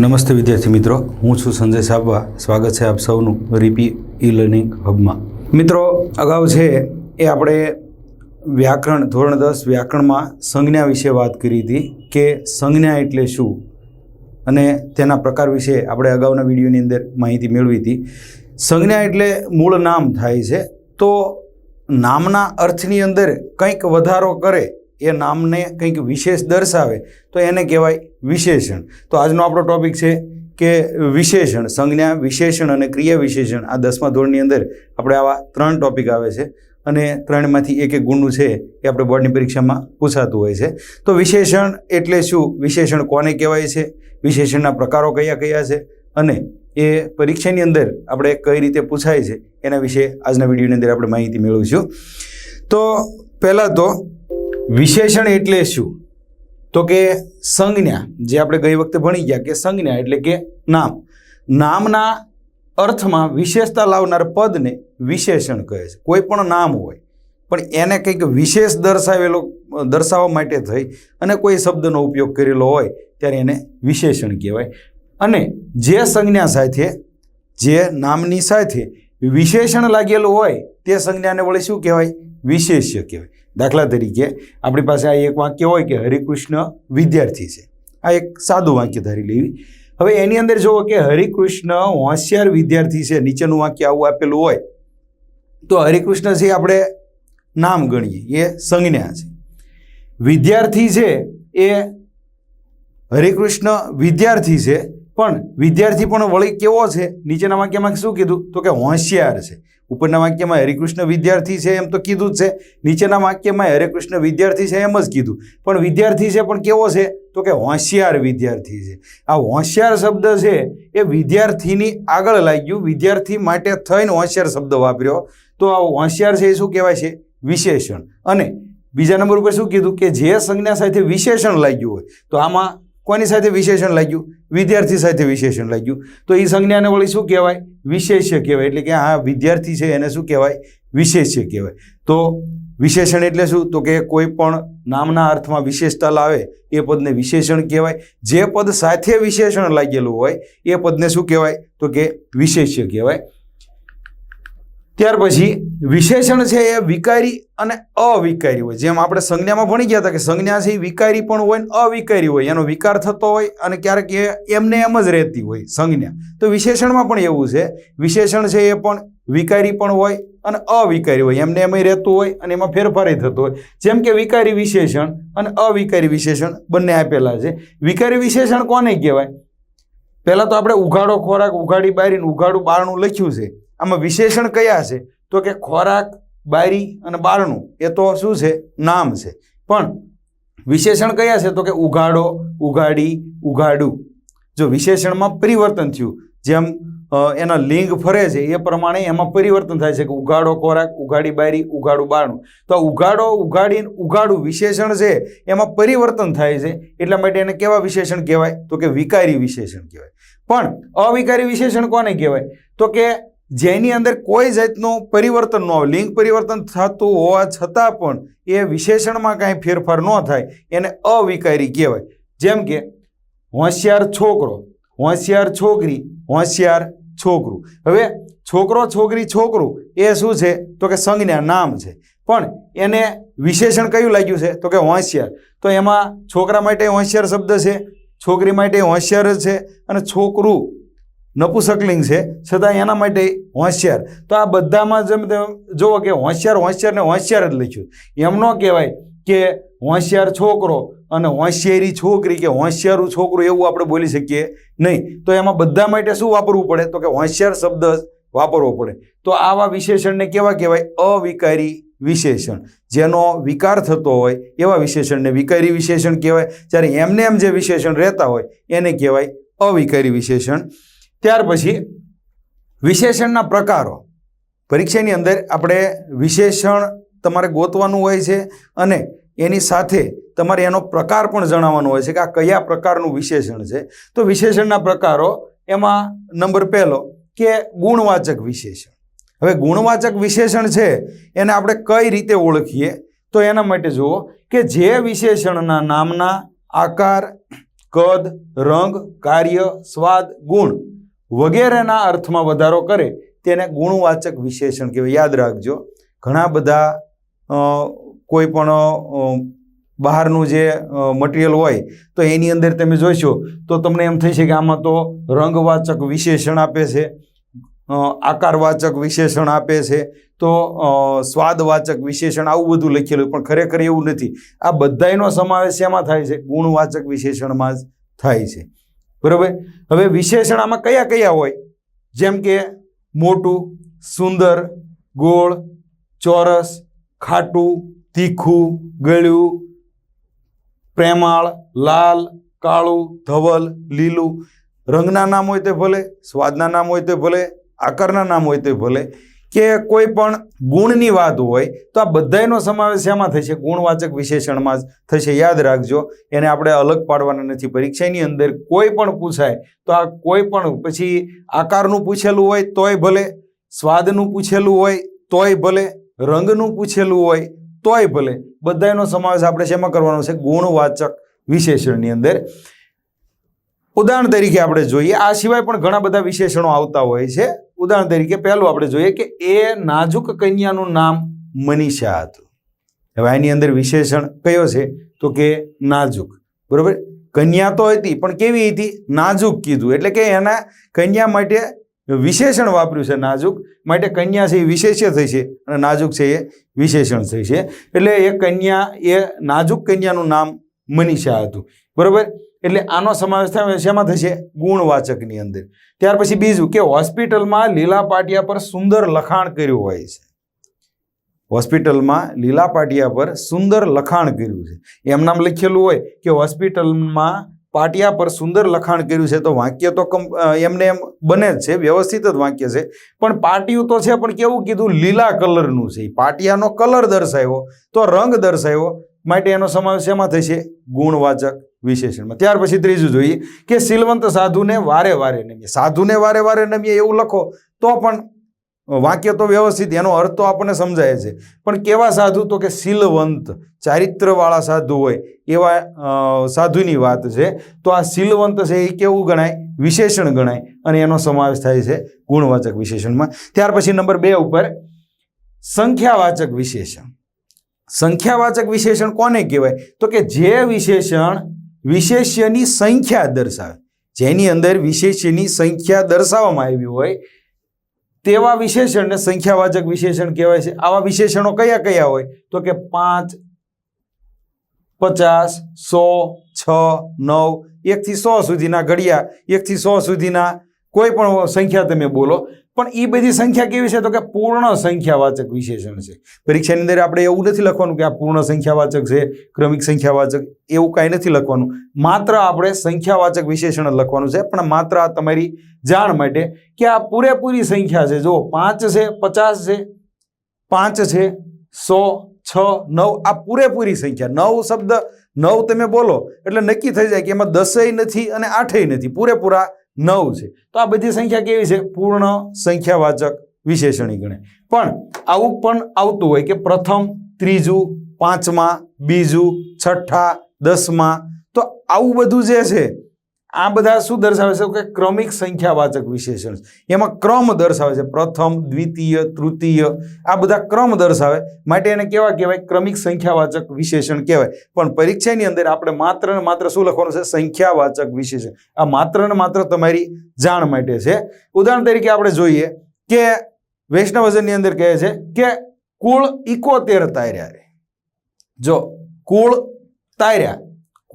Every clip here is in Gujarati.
નમસ્તે વિદ્યાર્થી મિત્રો. હું છું સંજય સાબવા. સ્વાગત છે આપ સૌનું રીપી ઈ લર્નિંગ હબમાં મિત્રો, અગાઉ છે એ આપણે વ્યાકરણ, ધોરણ દસ વ્યાકરણમાં સંજ્ઞા વિશે વાત કરી હતી કે સંજ્ઞા એટલે શું? અને તેના પ્રકાર વિશે આપણે અગાઉના વિડીયોની અંદર માહિતી મેળવી હતી. સંજ્ઞા એટલે મૂળ નામ થાય છે. તો નામના અર્થની અંદર કંઈક વધારો કરે એ નામને કંઈક વિશેષ દર્શાવે, તો એને કહેવાય વિશેષણ. તો આજનો આપણો ટોપિક છે કે વિશેષણ, સંજ્ઞા વિશેષણ અને ક્રિયા વિશેષણ. આ દસમા ધોરણની અંદર આપણે આવા ત્રણ ટોપિક આવે છે અને ત્રણમાંથી એક એક ગુણનું છે એ આપણે બોર્ડની પરીક્ષામાં પૂછાતું હોય છે. તો વિશેષણ એટલે શું? વિશેષણ કોને કહેવાય છે? વિશેષણના પ્રકારો કયા કયા છે? અને એ પરીક્ષાની અંદર આપણે કઈ રીતે પૂછાય છે? એના વિશે આજના વિડીયોની અંદર આપણે માહિતી મેળવીશું. તો પહેલાં તો વિશેષણ એટલે શું? તો કે સંજ્ઞા, જે આપણે ગઈ વખતે ભણી ગયા કે સંજ્ઞા એટલે કે નામ. નામના અર્થમાં વિશેષતા લાવનાર પદને વિશેષણ કહે છે. કોઈ પણ નામ હોય, પણ એને કંઈક વિશેષ દર્શાવેલો, દર્શાવવા માટે થઈ અને કોઈ શબ્દનો ઉપયોગ કરેલો હોય, ત્યારે એને વિશેષણ કહેવાય. અને જે સંજ્ઞા સાથે, જે નામની સાથે વિશેષણ લાગેલું હોય, તે સંજ્ઞાને વળી શું કહેવાય? વિશેષ્ય કહેવાય. દાખલા તરીકે આપણી પાસે આ એક વાક્ય હોય કે હરિકૃષ્ણ વિદ્યાર્થી છે. આ એક સાદું વાક્ય ધારી લેવી. હવે એની અંદર જુઓ કે હરિકૃષ્ણ હોશિયાર વિદ્યાર્થી છે, નીચેનું વાક્ય આવું આપેલું હોય, તો હરિકૃષ્ણ છે આપણે નામ ગણીએ, એ સંજ્ઞા છે. વિદ્યાર્થી છે એ હરિકૃષ્ણ વિદ્યાર્થી છે પણ વિદ્યાર્થી પણ વળી કેવો છે? નીચેના વાક્યમાં શું કીધું? તો કે હોશિયાર છે. ઉપરના વાક્યમાં હરિકૃષ્ણ વિદ્યાર્થી છે એમ તો કીધું જ છે. નીચેના વાક્યમાં હરેકૃષ્ણ વિદ્યાર્થી છે એમ જ કીધું. પણ વિદ્યાર્થી છે પણ કેવો છે? તો કે હોશિયાર વિદ્યાર્થી છે. આ હોશિયાર શબ્દ છે એ વિદ્યાર્થીની આગળ લાગ્યું. વિદ્યાર્થી માટે થઈને હોશિયાર શબ્દ વાપર્યો. તો આ હોશિયાર છે એ શું કહેવાય છે? વિશેષણ. અને બીજા નંબર ઉપર શું કીધું? કે જે સંજ્ઞા સાથે વિશેષણ લાગ્યું હોય, તો આમાં કોની સાથે વિશેષણ લાગ્યું? વિદ્યાર્થી સાથે વિશેષણ લાગ્યું. તો એ સંજ્ઞાને વળી શું કહેવાય? વિશેષ્ય કહેવાય. એટલે કે આ વિદ્યાર્થી છે એને શું કહેવાય? વિશેષ્ય કહેવાય. તો વિશેષણ એટલે શું? તો કે કોઈ પણ નામના અર્થમાં વિશેષતા લાવે, એ પદને વિશેષણ કહેવાય. જે પદ સાથે વિશેષણ લાગેલું હોય, એ પદને શું કહેવાય? તો કે વિશેષ્ય કહેવાય. ત્યાર પછી વિશેષણ છે એ વિકારી અને અવિકારી હોય. જેમ આપણે સંજ્ઞામાં ભણી ગયા હતા કે સંજ્ઞા છે એ વિકારી પણ હોય ને અવિકારી હોય. એનો વિકાર થતો હોય અને ક્યારેક એ એમને એમ જ રહેતી હોય સંજ્ઞા. તો વિશેષણમાં પણ એવું છે. વિશેષણ છે એ પણ વિકારી પણ હોય અને અવિકારી હોય. એમને એમ રહેતું હોય અને એમાં ફેરફાર થતો હોય. જેમ કે વિકારી વિશેષણ અને અવિકારી વિશેષણ બંને આપેલા છે. વિકારી વિશેષણ કોને કહેવાય? પહેલાં તો આપણે ઉઘાડો ખોરાક ઉઘાડી બારીને ઉઘાડું બારણું લખ્યું છે. આમાં વિશેષણ કયા છે? તો કે ખોરાક, બારી અને બારણું, એ તો શું છે? નામ છે. પણ વિશેષણ કયા છે? તો કે ઉઘાડો, ઉઘાડી, ઉઘાડું. જો વિશેષણમાં પરિવર્તન થયું, જેમ એના લિંગ ફરે છે, એ પ્રમાણે એમાં પરિવર્તન થાય છે કે ઉઘાડો ખોરાક, ઉઘાડી બારી, ઉઘાડું બારણું. તો ઉઘાડો, ઉઘાડી ઉઘાડું વિશેષણ છે, એમાં પરિવર્તન થાય છે, એટલા માટે એને કેવા વિશેષણ કહેવાય? તો કે વિકારી વિશેષણ કહેવાય. પણ અવિકારી વિશેષણ કોને કહેવાય? તો કે જેની અંદર કોઈ જાતનું પરિવર્તન ન હોય, લિંગ પરિવર્તન થતું હોવા છતાં પણ એ વિશેષણમાં કાંઈ ફેરફાર ન થાય, એને અવિકારી કહેવાય. જેમ કે, હોશિયાર છોકરો, હોશિયાર છોકરી, હોશિયાર છોકરું. હવે, છોકરો, છોકરી, છોકરું એ શું છે? તો કે સંજ્ઞા નામ છે. પણ એને વિશેષણ કયું લાગ્યું છે? તો કે હોશિયાર. તો એમાં છોકરા માટે હોશિયાર શબ્દ છે, છોકરી માટે હોશિયાર છે અને છોકરું નપુસકલિંગ છે, છતાં એના માટે હોશિયાર. તો આ બધામાં જેમ જુઓ કે હોશિયાર હોશિયાર ને હોશિયાર જ લખ્યું. એમ ન કહેવાય કે હોશિયાર છોકરો અને હોશિયારી છોકરી કે હોશિયારું છોકરું એવું આપણે બોલી શકીએ નહીં. તો એમાં બધા માટે શું વાપરવું પડે? તો કે હોશિયાર શબ્દ વાપરવો પડે. તો આવા વિશેષણને કેવા કહેવાય? અવિકારી વિશેષણ. જેનો વિકાર થતો હોય, એવા વિશેષણને વિકારી વિશેષણ કહેવાય. જ્યારે એમને એમ જે વિશેષણ રહેતા હોય, એને કહેવાય અવિકારી વિશેષણ. ત્યાર પછી વિશેષણના પ્રકારો. પરીક્ષાની અંદર આપણે વિશેષણ તમારે ગોતવાનું હોય છે અને એની સાથે તમારે એનો પ્રકાર પણ જણાવવાનો હોય છે કે આ કયા પ્રકારનું વિશેષણ છે. તો વિશેષણના પ્રકારો એમાં નંબર પહેલો કે ગુણવાચક વિશેષણ. હવે ગુણવાચક વિશેષણ છે એને આપણે કઈ રીતે ઓળખીએ? તો એના માટે જુઓ કે જે વિશેષણના નામના આકાર, કદ, રંગ, કાર્ય, સ્વાદ, ગુણ વગેરેના અર્થમાં વધારો કરે તેને ગુણવાચક વિશેષણ કહેવાય. યાદ રાખજો, ઘણા બધા કોઈ પણ બહારનું જે મટીરિયલ હોય, તો એની અંદર તમે જોઈશો તો તમને એમ થઈ છે કે આમાં તો રંગવાચક વિશેષણ આપે છે આકારવાચક વિશેષણ આપે છે, તો સ્વાદવાચક વિશેષણ આવું બધું લખેલું પણ ખરેખર એવું નથી. આ બધાયનો સમાવેશ એમાં થાય છે? ગુણવાચક વિશેષણમાં જ થાય છે. બરાબર? હવે વિશેષણામાં કયા કયા હોય? જેમ કે મોટું, સુંદર, ગોળ, ચોરસ, ખાટું, તીખું, ગળ્યું, પ્રેમાળ, લાલ, કાળું, ધવલ, લીલું. રંગના નામ હોય તે ભલે, સ્વાદના નામ હોય તે ભલે, આકારના નામ હોય તે ભલે. કે કોઈ પણ ગુણની વાત હોય, તો આ બધાયનો સમાવેશ શેમાં થશે? ગુણવાચક વિશેષણમાં જ થશે. યાદ રાખજો, એને આપણે અલગ પાડવાના નથી. પરીક્ષાની અંદર કોઈ પણ પૂછાય, તો આ કોઈ પણ પછી આકારનું પૂછેલું હોય, તોય ભલે. સ્વાદનું પૂછેલું હોય, તોય ભલે. રંગનું પૂછેલું હોય, તોય ભલે. બધાયનો સમાવેશ આપણે શેમાં કરવાનો છે? ગુણવાચક વિશેષણની અંદર. ઉદાહરણ તરીકે આપણે જોઈએ, આ સિવાય પણ ઘણા બધા વિશેષણો આવતા હોય છે. ઉદાહરણ તરીકે પહેલું આપણે જોઈએ કે એ નાજુક કન્યાનું નામ મનીષા હતું. હવે આની અંદર વિશેષણ કયો છે? તો કે નાજુક. બરોબર? કન્યા તો હતી, પણ કેવી હતી? નાજુક કીધું. એટલે કે એના કન્યા માટે વિશેષણ વાપર્યું છે, નાજુક. માટે કન્યા છે એ વિશેષ્ય થઈ છે અને નાજુક છે એ વિશેષણ થઈ છે. એટલે એ કન્યા, એ નાજુક કન્યાનું નામ મનીષા હતું. બરોબર? એટલે આનો સમાવેશ થાય શેમાં થશે? ગુણવાચકની અંદર. ત્યાર પછી બીજું કે હોસ્પિટલમાં લીલા પાટિયા પર સુંદર લખાણ કર્યું હોય છે. હોસ્પિટલમાં લીલા પાટિયા પર સુંદર લખાણ કર્યું છે. એમ નામ લખેલું હોય કે હોસ્પિટલમાં પાટિયા પર સુંદર લખાણ કર્યું છે, તો વાક્ય તો કમ એમને એમ બને જ છે, વ્યવસ્થિત જ વાક્ય છે. પણ પાટિયું તો છે, પણ કેવું કીધું? લીલા કલરનું છે. પાટિયાનો કલર દર્શાવ્યો, તો રંગ દર્શાવ્યો. માટે એનો સમાવેશ એમાં થશે? ગુણવાચક. વિશેષણમાં. ત્યાર પછી ત્રીજું જોઈએ કે શીલવંત સાધુને વારે વારે નમીએ. સાધુને વારે વારે નમીએ એવું લખો તો પણ વાક્ય તો વ્યવસ્થિત, એનો અર્થ તો આપણને સમજાય છે. પણ કેવા સાધુ તો કે શીલવંત ચારિત્રવાળા સાધુ હોય એવા સાધુની વાત છે. તો આ શીલવંત છે એ કેવું ગણાય? વિશેષણ ગણાય અને એનો સમાવેશ થાય છે ગુણવાચક વિશેષણમાં. ત્યાર પછી નંબર બે ઉપર સંખ્યાવાચક વિશેષણ. સંખ્યાવાચક વિશેષણ કોને કહેવાય? તો કે જે વિશેષણ વિશેષ્યની સંખ્યા દર્શાવે. જેની અંદર વિશેષ્યની સંખ્યા દર્શાવવામાં આવી હોય, તેવા વિશેષણને સંખ્યાવાચક વિશેષણ કહેવાય છે. આવા વિશેષણો કયા કયા હોય? તો કે પાંચ, પચાસ, સો, છ, નવ એકથી સો સુધીના ઘડિયા એકથી સો સુધીના કોઈ પણ સંખ્યા તમે બોલો પણ એ બધી સંખ્યા કેવી છે? તો કે પૂર્ણ સંખ્યાવાચક વિશેષણ છે. પરીક્ષાની અંદર આપણે એવું નથી લખવાનું કે આ પૂર્ણ સંખ્યાવાચક છે, ક્રમિક સંખ્યાવાચક, એવું કાંઈ નથી લખવાનું. માત્ર આપણે સંખ્યાવાચક વિશેષણ જ લખવાનું છે, પણ માત્ર આ તમારી જાણ માટે કે આ પૂરેપૂરી સંખ્યા છે. જો પાંચ છે, પચાસ છે, પાંચ છે, સો, છ, નવ, આ પૂરેપૂરી સંખ્યા. નવ શબ્દ નવ તમે બોલો, એટલે નક્કી થઈ જાય કે એમાં દસેય નથી અને આઠેય નથી. પૂરેપૂરા નવ છે. તો આ બધી સંખ્યા કેવી છે? પૂર્ણ સંખ્યાવાચક વિશેષણી ગણે. પણ આવું પણ આવતું હોય કે પ્રથમ, ત્રીજું, પાંચમા, બીજું, છઠ્ઠા, દસમા, તો આવું બધું જે છે આ બધા શું દર્શાવે છે? કે ક્રમિક સંખ્યાવાચક વિશેષણ. એમાં ક્રમ દર્શાવે છે. પ્રથમ, દ્વિતીય, તૃતીય, આ બધા ક્રમ દર્શાવે. માટે એને કેવા કહેવાય? ક્રમિક સંખ્યાવાચક વિશેષણ કહેવાય. પણ પરીક્ષાની અંદર આપણે માત્ર ને માત્ર શું લખવાનું છે? સંખ્યાવાચક વિશેષણ. આ માત્ર ને માત્ર તમારી જાણ માટે છે. ઉદાહરણ તરીકે આપણે જોઈએ કે વૈષ્ણવજનની અંદર કહે છે કે કુળ ઇકોતેર તાર્યા રે. જો કુળ તાર્યા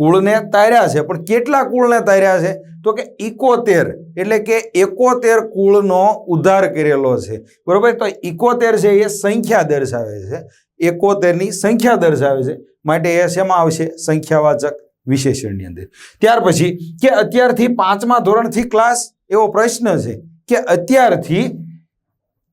કુળને તાર્યા છે. પણ કેટલા કુળને તાર્યા છે? તો કે ઇકોતેર એટલે કે એકોતેર કુળનો ઉદ્ધાર કરેલો છે. બરોબર? તો ઇકોતેર છે એ સંખ્યા દર્શાવે છે. એકોતેરની સંખ્યા દર્શાવે છે. માટે એ શેમાં આવશે? સંખ્યાવાચક વિશેષણની અંદર. ત્યાર પછી કે અત્યારથી પાંચમા ધોરણથી ક્લાસ એવો પ્રશ્ન છે કે અત્યારથી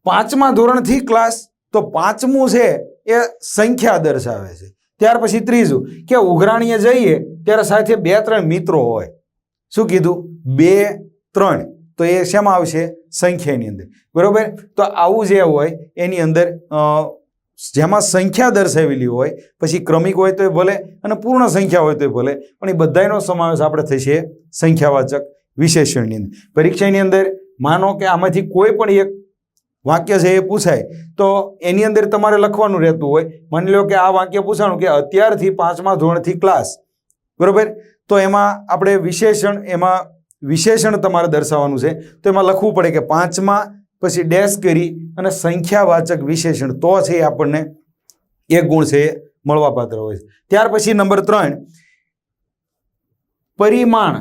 પાંચમા ધોરણથી ક્લાસ તો પાંચમું છે એ સંખ્યા દર્શાવે છે. ત્યાર પછી ત્રીજું કે ઉઘરાણીએ જઈએ ત્યારે સાથે બે ત્રણ મિત્રો હોય. શું કીધું? બે ત્રણ. તો એ શેમાં આવશે? સંખ્યાની અંદર. બરાબર? તો આવું જે હોય, એની અંદર જેમાં સંખ્યા દર્શાવેલી હોય, પછી ક્રમિક હોય તોય ભલે અને પૂર્ણ સંખ્યા હોય તોય ભલે, પણ એ બધાયનો સમાવેશ આપણે થશે સંખ્યાવાચક વિશેષણની અંદર. પરીક્ષાની અંદર માનો કે આમાંથી કોઈ પણ એક વાક્ય છે એ પૂછાય, તો એની અંદર તમારે લખવાનું રહેતું હોય. માની લો કે આ વાક્ય પૂછાણું કે અત્યારથી પાંચમા ધોરણથી ક્લાસ બરોબર? તો એમાં આપણે વિશેષણ, એમાં વિશેષણ તમારે દર્શાવવાનું છે. તો એમાં લખવું પડે કે પાંચમાં, પછી ડેશ કરી અને સંખ્યાવાચક વિશેષણ. તો છે આપણને એક ગુણ છે મળવાપાત્ર હોય છે. ત્યાર પછી નંબર ત્રણ, પરિમાણ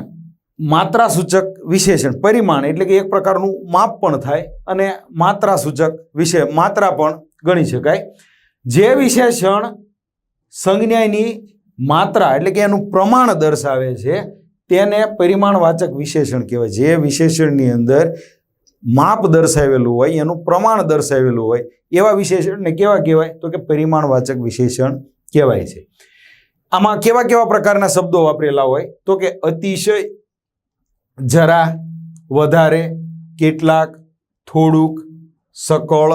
માત્રા સૂચક વિશેષણ. પરિમાણ એટલે કે એક પ્રકારનું માપ પણ થાય અને માત્રા સૂચક વિશે, માત્રા પણ ગણી શકાય. જે વિશેષણ સંજ્ઞાની માત્રા એટલે કે એનું પ્રમાણ દર્શાવે છે, તેને પરિમાણવાચક વિશેષણ કહેવાય. જે વિશેષણની અંદર માપ દર્શાવેલું હોય, એનું પ્રમાણ દર્શાવેલું હોય, એવા વિશેષણને કેવા કહેવાય? તો કે પરિમાણવાચક વિશેષણ કહેવાય છે. આમાં કેવા કેવા પ્રકારના શબ્દો વાપરેલા હોય? તો કે અતિશય, જરા, વધારે, કેટલાક, થોડુંક, સકળ,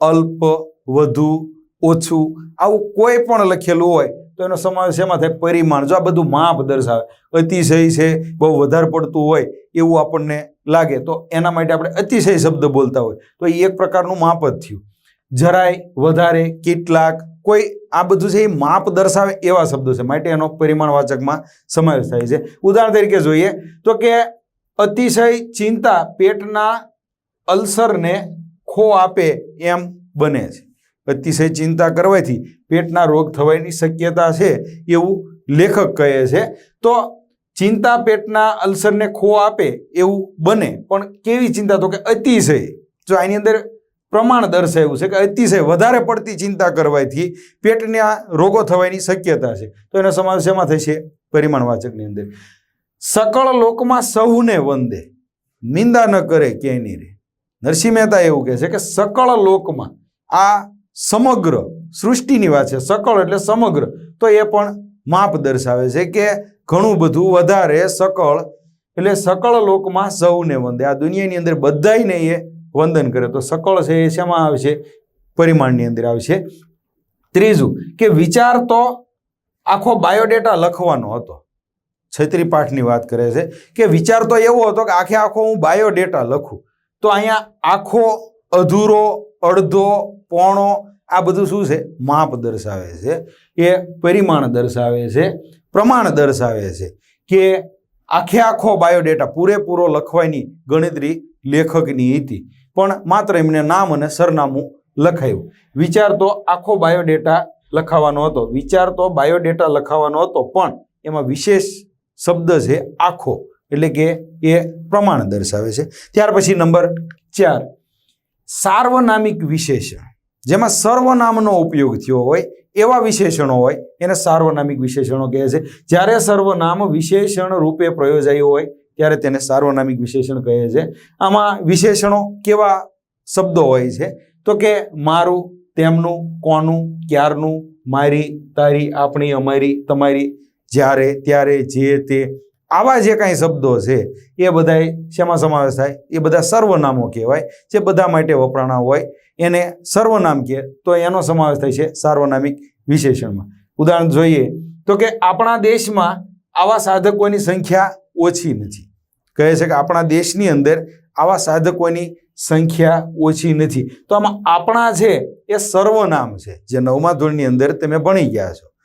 અલ્પ, વધુ, ઓછું, આવું કોઈ પણ લખેલું હોય તો એનો સમાવેશ એમાં થાય પરિમાણ. જો આ બધું માપ દર્શાવે, અતિશય છે, બહુ વધારે પડતું હોય એવું આપણને લાગે, તો એના માટે આપણે અતિશય શબ્દ બોલતા હોય. તો એ એક પ્રકારનું માપ જ થયું. જરાય વધારે, કેટલાક, કોઈ, આ બધું છે એ માપ દર્શાવે એવા શબ્દો છે, માટે એનો પરિમાણવાચકમાં સમાવેશ થાય છે. ઉદાહરણ તરીકે જોઈએ, તો કે અતિશય ચિંતા પેટના અલ્સરને ખો આપે એમ બને છે. અતિશય ચિંતા કરવાથી પેટના રોગ થવાની શક્યતા છે એવું લેખક કહે છે. તો ચિંતા પેટના અલ્સરને ખો આપે એવું બને, પણ કેવી ચિંતા? તો કે અતિશય. જો આની અંદર પ્રમાણ દર્શાવ્યું છે કે અતિશય વધારે પડતી ચિંતા કરવાથી પેટના રોગો થવાની શક્યતા છે. તો એનો સમાવેશ એમાં થશે? પરિમાણવાચકની અંદર. સકળ લોકમાં સૌને વંદે. નિંદા ન કરે ક્યાંયની રે નરસિંહ મહેતા એવું કહે છે કે સકળ લોકમાં આ સમગ્ર સૃષ્ટિની વાત છે, સકળ એટલે સમગ્ર. તો એ પણ માપ દર્શાવે છે કે ઘણું બધું વધારે સકળ એટલે સકળ લોકમાં સૌને વંદે. આ દુનિયાની અંદર બધાયને એ વંદન કરે. તો સકળ છે એ શેમાં આવશે પરિમાણની અંદર આવશે ત્રીજું કે વિચાર તો આખો બાયોડેટા લખવાનો હતો. છત્રી પાઠની વાત કરે છે કે વિચાર તો એવો હતો કે આખે આખો હું બાયોડેટા લખું. તો અહીંયા આખો અધૂરો, અડધો, પોણો આ બધું શું છે? માપ દર્શાવે છે એ પરિમાણ દર્શાવે છે, પ્રમાણ દર્શાવે છે, કે આખે આખો બાયોડેટા પૂરેપૂરો લખવાની ગણતરી લેખકની હતી. પણ માત્ર એમને નામ અને સરનામું લખાયું. વિચાર તો આખો બાયોડેટા લખાવાનો હતો, વિચાર તો બાયોડેટા લખાવાનો હતો, પણ એમાં વિશેષ શબ્દ છે આખો, એટલે કે એ પ્રમાણ દર્શાવે છે. ત્યાર પછી નંબર ચાર, સાર્વનામિક વિશેષણ. જેમાં સર્વનામનો ઉપયોગ થયો હોય, એવા વિશેષણો હોય, એને સાર્વનામિક વિશેષણો કહે છે. જ્યારે સર્વનામ વિશેષણ રૂપે પ્રયોજાયું હોય, ત્યારે તેને સાર્વનામિક વિશેષણ કહે છે. આમાં વિશેષણો કેવા શબ્દો હોય છે? તો કે મારું, તેમનું, કોનું, ક્યારનું, મારી, તારી, આપણી, અમારી, તમારી, જ્યારે, ત્યારે, જે, તે આવા જે કાંઈ શબ્દો છે, એ બધાય શેમાં સમાવેશ થાય? એ બધા સર્વનામો કહેવાય. જે બધા માટે વપરાણા હોય, એને સર્વનામ કહે. તો એનો સમાવેશ થાય છે સાર્વનામિક વિશેષણમાં. ઉદાહરણ જોઈએ તો કે આપણા દેશમાં આવા સાધકોની સંખ્યા ઓછી નથી. કહે છે કે આપણા દેશની અંદર આવા સાધકોની સંખ્યા ઓછી નથી. તો આમાં આપણા છે એ સર્વનામ છે. જે નવમા ધોરણની અંદર તમે ભણી ગયા છો.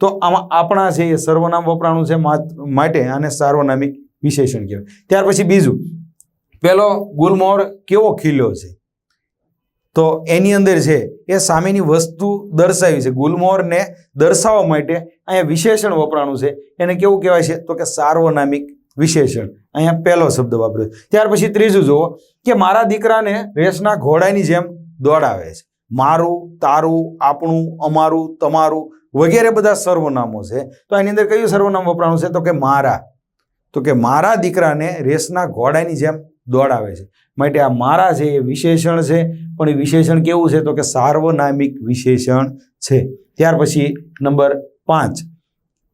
તો આમાં આપણા છે એ સર્વનામ વપરાણું છે માટે આને સાર્વનામિક વિશેષણ કહેવાય. ત્યાર પછી બીજું, પેલો ગુલમોહર કેવો ખીલ્યો છે? તો એની અંદર છે એ સામેની વસ્તુ દર્શાવી છે. ગુલમોહરને દર્શાવવા માટે અહીંયા વિશેષણ વપરાણું છે. એને કેવું કહેવાય છે? તો કે સાર્વનામિક વિશેષણ. અહીંયા પહેલો શબ્દ વાપર્યો. ત્યાર પછી ત્રીજું જુઓ, કે મારા દીકરાને રેસના ઘોડાની જેમ દોડાવે છે. મારું, તારું, આપણું, અમારું, તમારું વગેરે બધા સર્વનામો છે. તો એની અંદર કયું સર્વનામ વપરાણું છે? તો કે મારા. તો કે મારા દીકરાને રેસના ઘોડાની જેમ દોડાવે છે. માટે આ મારા છે એ વિશેષણ છે. પણ એ વિશેષણ કેવું છે? તો કે સાર્વનામિક વિશેષણ છે. ત્યાર પછી નંબર પાંચ.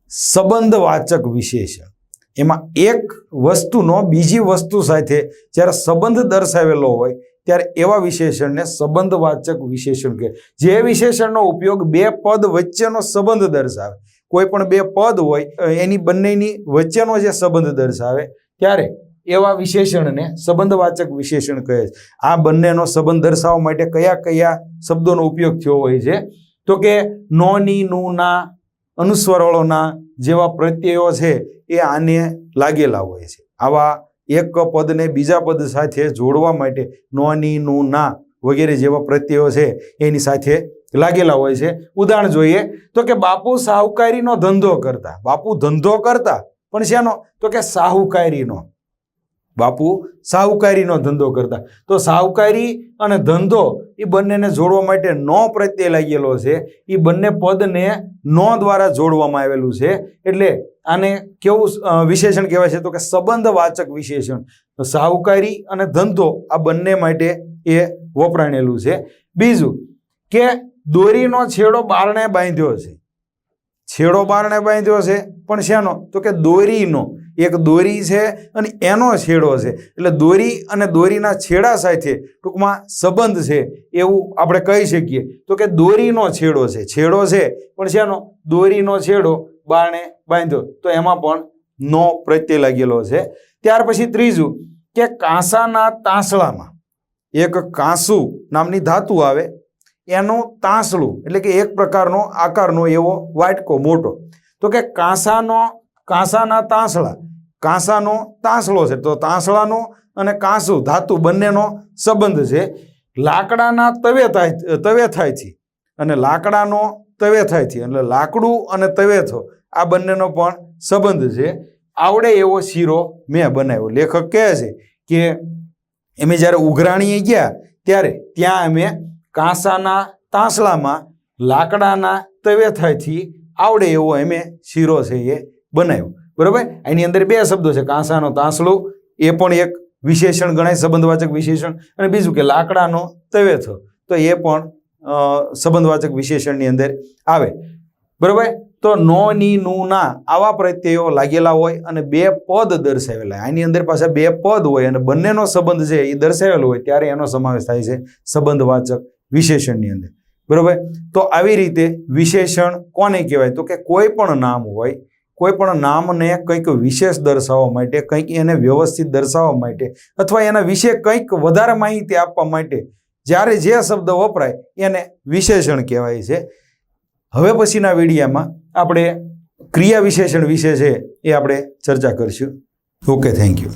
સંબંધવાચક વિશેષણ. એમાં એક વસ્તુનો બીજી વસ્તુ સાથે જ્યારે સંબંધ દર્શાવેલો હોય ત્યારે એવા વિશેષણને સંબંધવાચક વિશેષણ કહે. જે વિશેષણનો ઉપયોગ બે પદ વચ્ચેનો સંબંધ દર્શાવે. કોઈ પણ બે પદ હોય એની બંનેની વચ્ચેનો જે સંબંધ દર્શાવે, ત્યારે એવા વિશેષણને સંબંધવાચક વિશેષણ કહે છે. આ બંનેનો સંબંધ દર્શાવવા માટે કયા કયા શબ્દોનો ઉપયોગ થયો હોય છે? તો કે નોની નું અનુસ્વરોના જેવા પ્રત્યયો છે એ આને લાગેલા હોય છે. આવા એક પદને બીજા પદ સાથે જોડવા માટે નોની નું ના વગેરે જેવા પ્રત્યયો છે, એની સાથે લાગેલા હોય છે. ઉદાહરણ જોઈએ, તો કે બાપુ સાહુકારીનો ધંધો કરતા. બાપુ ધંધો કરતા, પણ શેનો તો કે સાહુકારીનો. બાપુ સાહુકારીનો ધંધો કરતા. તો સાહુકારી અને ધંધો એ બંનેને જોડવા માટે નો પ્રત્યય લાગેલો છે. એ બંને પદને નો દ્વારા જોડવામાં આવેલું છે. એટલે આને કેવું વિશેષણ કહેવાય છે તો કે સંબંધવાચક વિશેષણ. સાહુકારી અને ધંધો આ બંને માટે એ વપરાણેલું છે. બીજું કે દોરીનો છેડો બારણે બાંધ્યો છે. છેડો બારણે બાંધ્યો છે. પણ શેનો? તો કે દોરીનો. એક દોરી છે અને એનો છેડો છે. એટલે દોરી અને દોરીના છેડા સાથે ટૂંકમાં સંબંધ છે એવું આપણે કહી શકીએ. તો કે દોરીનો છેડો છે. છેડો છે. પણ શેનો? દોરીનો છેડો બારણે બાંધ્યો. તો એમાં પણ નો પ્રત્યય લાગેલો છે. ત્યાર પછી ત્રીજું કે કાંસાના તાંસળામાં એક કાંસુ નામની ધાતુ આવે. એનું તાંસળું, એટલે કે એક પ્રકારનો આકારનો એવો વાટકો મોટો. તો કે કાંસાનો, કાંસાના તાંસળા, કાંસાનો તાંસળો છે. તો તાંસળાનો અને કાંસુ, ધાતુ બંનેનો સંબંધ છે. લાકડાના તવેથાય તવેથાયથી અને લાકડાનો તવેથાયથી એટલે લાકડું અને તવેથો આ બંનેનો પણ સંબંધ છે. આવડે એવો શીરો મેં બનાવ્યો. લેખક કહે છે કે, અમે જ્યારે ઉઘરાણીએ ગયા, ત્યારે ત્યાં અમે કાંસાના તાંસલામાં લાકડાના તવેથાથી આવડે એવો એમે શીરો છે એ બનાવ્યો. બરાબર? એની અંદર બે શબ્દો છે, કાંસાનો તાંસલો એ પણ એક વિશેષણ ગણાય, સંબંધવાચક વિશેષણ, અને બીજું કે લાકડાનો તવેથો. તો એ પણ સંબંધવાચક વિશેષણની અંદર આવે. બરાબર? તો નો, ની, નું, ના આવા પ્રત્યયો લાગેલા હોય અને બે પદ દર્શાવેલા. આની અંદર પાછા બે પદ હોય અને બંનેનો સંબંધ છે એ દર્શાવેલો હોય, ત્યારે એનો સમાવેશ થાય છે સંબંધવાચક વિશેષણની અંદર. બરાબર? તો આવી રીતે વિશેષણ કોને કહેવાય? તો કે કોઈ પણ નામ હોય, કોઈ પણ નામને કંઈક વિશેષ દર્શાવવા માટે, કંઈક એને વ્યવસ્થિત દર્શાવવા માટે અથવા એના વિશે કંઈક વધારે માહિતી આપવા માટે જ્યારે જે શબ્દ વપરાય એને વિશેષણ કહેવાય છે. હવે પછીના વિડીયામાં આપણે ક્રિયા વિશેષણ વિશે છે એ આપણે ચર્ચા કરીશું. Okay thank you